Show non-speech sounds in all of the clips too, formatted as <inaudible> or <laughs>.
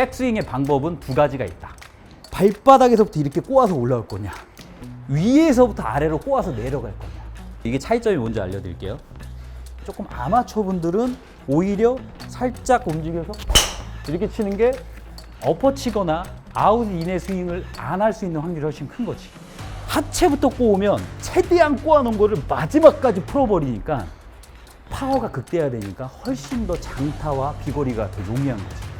백스윙의 방법은 두 가지가 있다. 발바닥에서부터 이렇게 꼬아서 올라올 거냐, 위에서부터 아래로 꼬아서 내려갈 거냐. 이게 차이점이 뭔지 알려드릴게요. 조금 아마추어 분들은 오히려 살짝 움직여서 이렇게 치는 게 엎어 치거나 아웃 인의 스윙을 안 할 수 있는 확률이 훨씬 큰 거지. 하체부터 꼬우면 최대한 꼬아놓은 거를 마지막까지 풀어버리니까 파워가 극대화되니까 훨씬 더 장타와 비거리가 더 용이한 거지.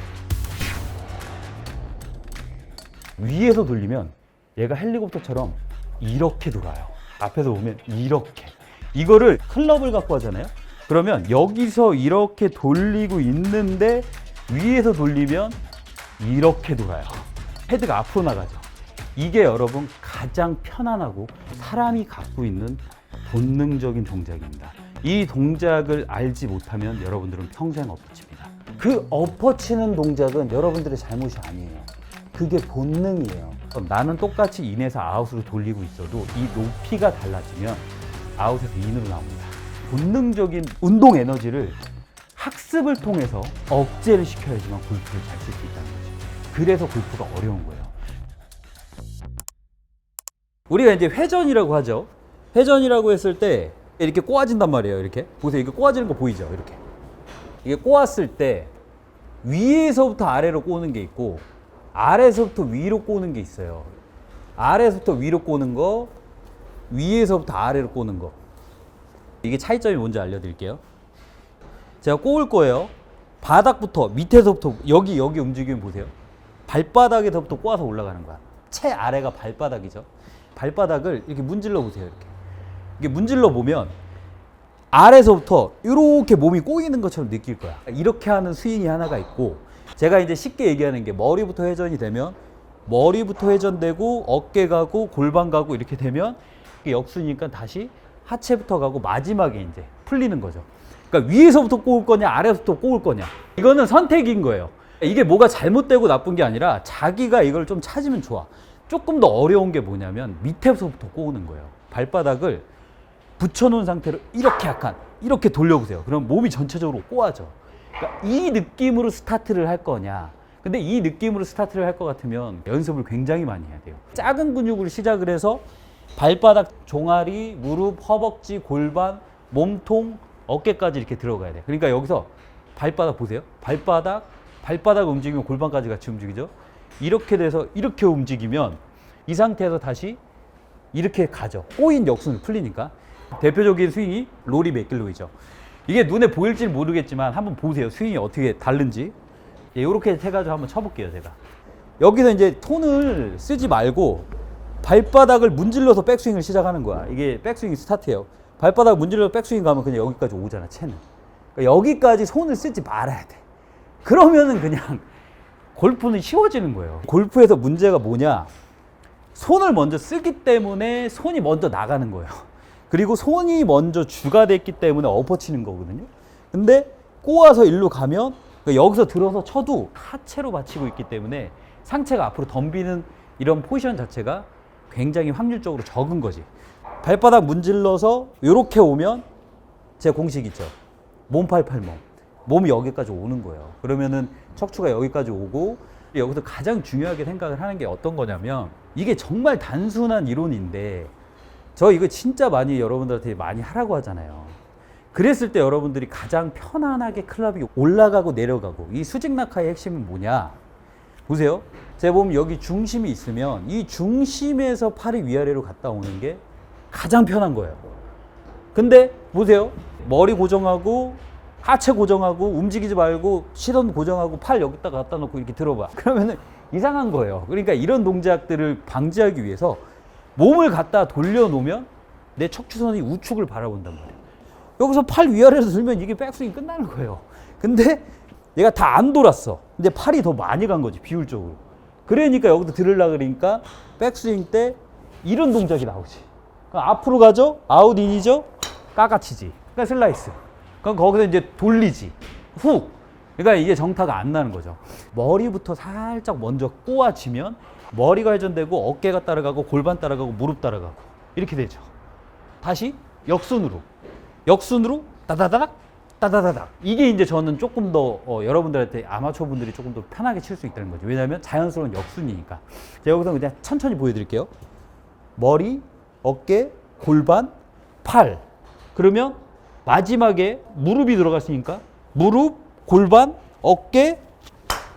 위에서 돌리면 얘가 헬리콥터처럼 이렇게 돌아요. 앞에서 보면 이렇게. 이거를 클럽을 갖고 하잖아요. 그러면 여기서 이렇게 돌리고 있는데 위에서 돌리면 이렇게 돌아요. 헤드가 앞으로 나가죠. 이게 여러분 가장 편안하고 사람이 갖고 있는 본능적인 동작입니다. 이 동작을 알지 못하면 여러분들은 평생 엎어칩니다. 그 엎어치는 동작은 여러분들의 잘못이 아니에요. 그게 본능이에요. 나는 똑같이 인에서 아웃으로 돌리고 있어도 이 높이가 달라지면 아웃에서 인으로 나옵니다. 본능적인 운동 에너지를 학습을 통해서 억제를 시켜야지만 골프를 잘칠수 있다는 거죠. 그래서 골프가 어려운 거예요. 우리가 이제 회전이라고 하죠. 회전이라고 했을 때 이렇게 꼬아진단 말이에요. 이렇게 보세요. 이거 꼬아지는 거 보이죠? 이렇게 이게 꼬았을 때 위에서부터 아래로 꼬는 게 있고 아래에서부터 위로 꼬는 게 있어요. 아래에서부터 위로 꼬는 거, 위에서부터 아래로 꼬는 거. 이게 차이점이 뭔지 알려드릴게요. 제가 꼬을 거예요. 바닥부터 밑에서부터 여기 여기 움직이면 보세요. 발바닥에서부터 꼬아서 올라가는 거야. 채 아래가 발바닥이죠. 발바닥을 이렇게 문질러 보세요. 이렇게 이게 문질러 보면 아래서부터 이렇게 몸이 꼬이는 것처럼 느낄 거야. 이렇게 하는 스윙이 하나가 있고 제가 이제 쉽게 얘기하는 게 머리부터 회전이 되면 머리부터 회전되고 어깨 가고 골반 가고 이렇게 되면 역순이니까 다시 하체부터 가고 마지막에 이제 풀리는 거죠. 그러니까 위에서부터 꼬을 거냐 아래서부터 꼬을 거냐 이거는 선택인 거예요. 이게 뭐가 잘못되고 나쁜 게 아니라 자기가 이걸 좀 찾으면 좋아. 조금 더 어려운 게 뭐냐면 밑에서부터 꼬우는 거예요. 발바닥을 붙여놓은 상태로 이렇게 약간 이렇게 돌려보세요. 그럼 몸이 전체적으로 꼬아져. 그러니까 이 느낌으로 스타트를 할 거냐. 근데 이 느낌으로 스타트를 할 것 같으면 연습을 굉장히 많이 해야 돼요. 작은 근육으로 시작을 해서 발바닥, 종아리, 무릎, 허벅지, 골반, 몸통, 어깨까지 이렇게 들어가야 돼. 그러니까 여기서 발바닥 보세요. 발바닥, 발바닥 움직이면 골반까지 같이 움직이죠. 이렇게 돼서 이렇게 움직이면 이 상태에서 다시 이렇게 가죠. 꼬인 역순을 풀리니까. 대표적인 스윙이 로리 맥길로이죠. 이게 눈에 보일지 모르겠지만 한번 보세요. 스윙이 어떻게 다른지. 예, 이렇게 해가지고 한번 쳐볼게요, 제가. 여기서 이제 톤을 쓰지 말고 발바닥을 문질러서 백스윙을 시작하는 거야. 이게 백스윙 스타트예요. 발바닥 문질러서 백스윙 가면 그냥 여기까지 오잖아, 채는. 그러니까 여기까지 손을 쓰지 말아야 돼. 그러면은 그냥 골프는 쉬워지는 거예요. 골프에서 문제가 뭐냐? 손을 먼저 쓰기 때문에 손이 먼저 나가는 거예요. 그리고 손이 먼저 주가 됐기 때문에 엎어치는 거거든요. 근데 꼬아서 일로 가면 그러니까 여기서 들어서 쳐도 하체로 받치고 있기 때문에 상체가 앞으로 덤비는 이런 포지션 자체가 굉장히 확률적으로 적은 거지. 발바닥 문질러서 이렇게 오면 제 공식 있죠. 몸팔팔몸. 몸이 여기까지 오는 거예요. 그러면은 척추가 여기까지 오고 여기서 가장 중요하게 생각을 하는 게 어떤 거냐면 이게 정말 단순한 이론인데 저 이거 진짜 많이 여러분들한테 많이 하라고 하잖아요. 그랬을 때 여러분들이 가장 편안하게 클럽이 올라가고 내려가고 이 수직 낙하의 핵심은 뭐냐? 보세요. 제가 보면 여기 중심이 있으면 이 중심에서 팔이 위아래로 갔다 오는 게 가장 편한 거예요. 근데 보세요. 머리 고정하고 하체 고정하고 움직이지 말고 시선 고정하고 팔 여기다 갖다 놓고 이렇게 들어봐. <laughs> 그러면은 이상한 거예요. 그러니까 이런 동작들을 방지하기 위해서 몸을 갖다 돌려놓으면 내 척추선이 우측을 바라본단 말이에요. 여기서 팔 위아래로 들면 이게 백스윙 끝나는 거예요. 근데 얘가 다 안 돌았어. 근데 팔이 더 많이 간 거지, 비율적으로. 그러니까 여기서 들으려 그러니까 백스윙 때 이런 동작이 나오지. 그럼 앞으로 가죠? 아웃인이죠? 까까치지. 그러니까 슬라이스. 그럼 거기서 이제 돌리지. 훅. 그러니까 이게 정타가 안 나는 거죠. 머리부터 살짝 먼저 꼬아지면 머리가 회전되고 어깨가 따라가고 골반 따라가고 무릎 따라가고 이렇게 되죠. 다시 역순으로. 역순으로 따다다닥 따다다닥. 이게 이제 저는 조금 더 어, 여러분들한테 아마추어 분들이 조금 더 편하게 칠 수 있다는 거죠. 왜냐하면 자연스러운 역순이니까. 제가 여기서 그냥 천천히 보여드릴게요. 머리 어깨 골반 팔. 그러면 마지막에 무릎이 들어갔으니까 무릎 골반 어깨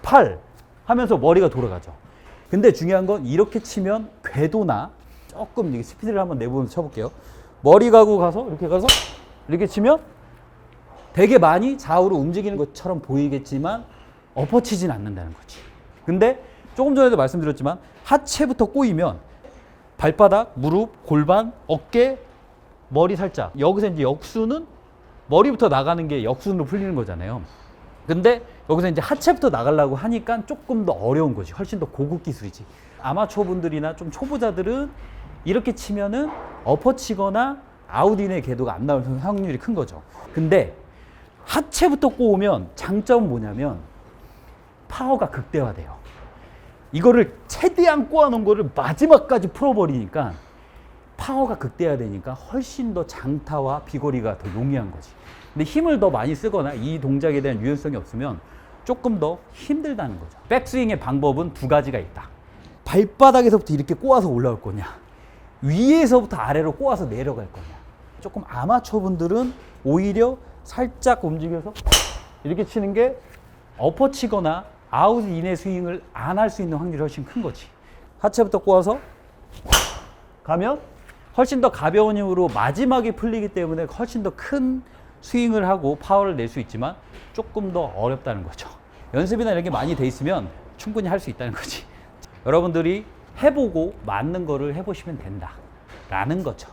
팔 하면서 머리가 돌아가죠 근데 중요한 건 이렇게 치면 궤도나 조금 스피드를 한번 내보면서 쳐볼게요 머리 가고 가서 이렇게 가서 이렇게 치면 되게 많이 좌우로 움직이는 것처럼 보이겠지만 엎어치진 않는다는 거지. 근데 조금 전에도 말씀드렸지만 하체부터 꼬이면 발바닥, 무릎, 골반, 어깨, 머리 살짝 여기서 이제 역수는 머리부터 나가는 게 역순으로 풀리는 거잖아요. 근데 여기서 이제 하체부터 나가려고 하니까 조금 더 어려운 거지. 훨씬 더 고급 기술이지. 아마추어 분들이나 좀 초보자들은 이렇게 치면은 엎어치거나 아웃인의 궤도가 안 나올 확률이 큰 거죠. 근데 하체부터 꼬우면 장점은 뭐냐면 파워가 극대화돼요. 이거를 최대한 꼬아놓은 거를 마지막까지 풀어버리니까 파워가 극대화되니까 훨씬 더 장타와 비거리가 더 용이한 거지. 근데 힘을 더 많이 쓰거나 이 동작에 대한 유연성이 없으면 조금 더 힘들다는 거죠. 백스윙의 방법은 두 가지가 있다. 발바닥에서부터 이렇게 꼬아서 올라올 거냐, 위에서부터 아래로 꼬아서 내려갈 거냐. 조금 아마추어 분들은 오히려 살짝 움직여서 이렇게 치는 게 엎어치거나 아웃 인의 스윙을 안 할 수 있는 확률이 훨씬 큰 거지. 하체부터 꼬아서 가면 훨씬 더 가벼운 힘으로 마지막에 풀리기 때문에 훨씬 더 큰 스윙을 하고 파워를 낼 수 있지만 조금 더 어렵다는 거죠. 연습이나 이런 게 많이 돼 있으면 충분히 할 수 있다는 거지. 여러분들이 해보고 맞는 거를 해보시면 된다. 라는 거죠.